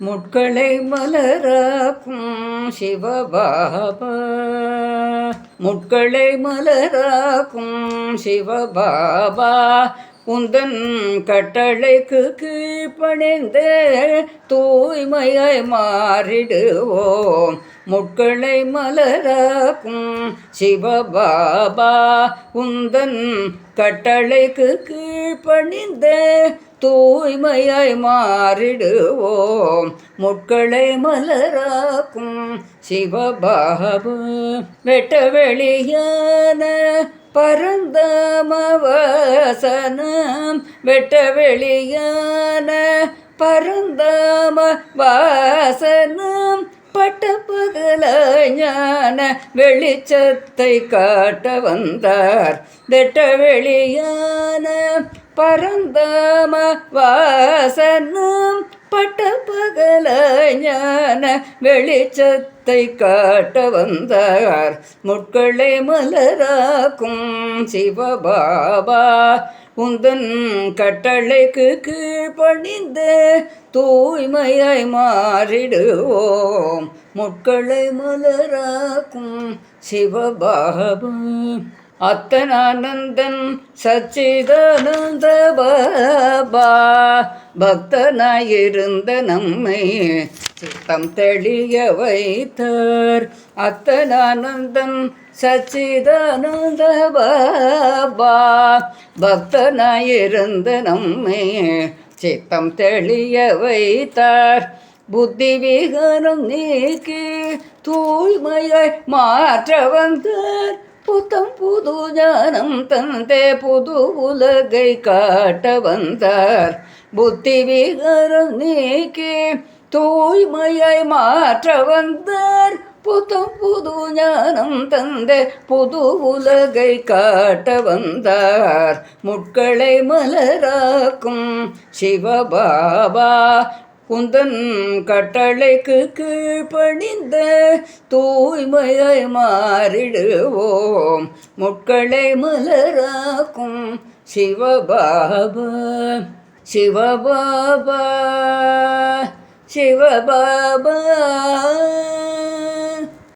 முட்களை மலராக்கும் சிவபாபா. முட்களை மலராக்கும் சிவபாபா. உந்தன் கட்டளைக்கு கீழ்ப்பணிந்து தூய்மையை மாறிடுவோம். முட்களை மலராக்கும் சிவபாபா. உந்தன் கட்டளைக்கு கீழ்ப்பணிந்த தூய்மையாய் மாறிடுவோம். முட்களை மலராக்கும் சிவபாபு. வெட்ட வெளியான பரந்தாமவாசனம் வெட்ட வெளியான பரந்தம வாசனம். பட்ட பகல ஞான வெளிச்சத்தை காட்ட வந்தார். திட்ட வெளியான பரந்தாம வாசனம் பட்ட பகல ஞான வெளிச்சத்தை காட்ட வந்தார். முட்களை மலராக்கும் சிவபாபா உந்தன் கட்டளைக்கு கீழ்ப்பணிந்து தூய்மையாய் மாறிடுவோம். முட்களை மலராக்கும் சிவபாபம் அத்தனானந்தன் சச்சிதானந்த பாபா. பக்தனாயிருந்த நம்மை சித்தம் தெளிய வைத்தார். அத்தனானந்தன் சச்சிதானந்த பாபா. பக்தனாயிருந்த நம்மை சித்தம் தெளிய வைத்தார். புத்தி விகாரம் நீக்கி தூய்மையை மாற்ற வந்தார். புத்தம் புது ஞானம் தந்தே புது உலகை காட்ட வந்தார். புத்தி விகாரம் நீக்கி தூய்மையை மாற்ற வந்தார். புத்தம் புது ஞானம் தந்த புது உலகை காட்ட வந்தார். முட்களை மலராக்கும் சிவபாபா. குந்தன் கட்டளைக்கு கீழ்ப்பணிந்த தூய்மையை மாறிடுவோம். முட்களை மலராக்கும் சிவபாபா. சிவபாபா. சிவபாபா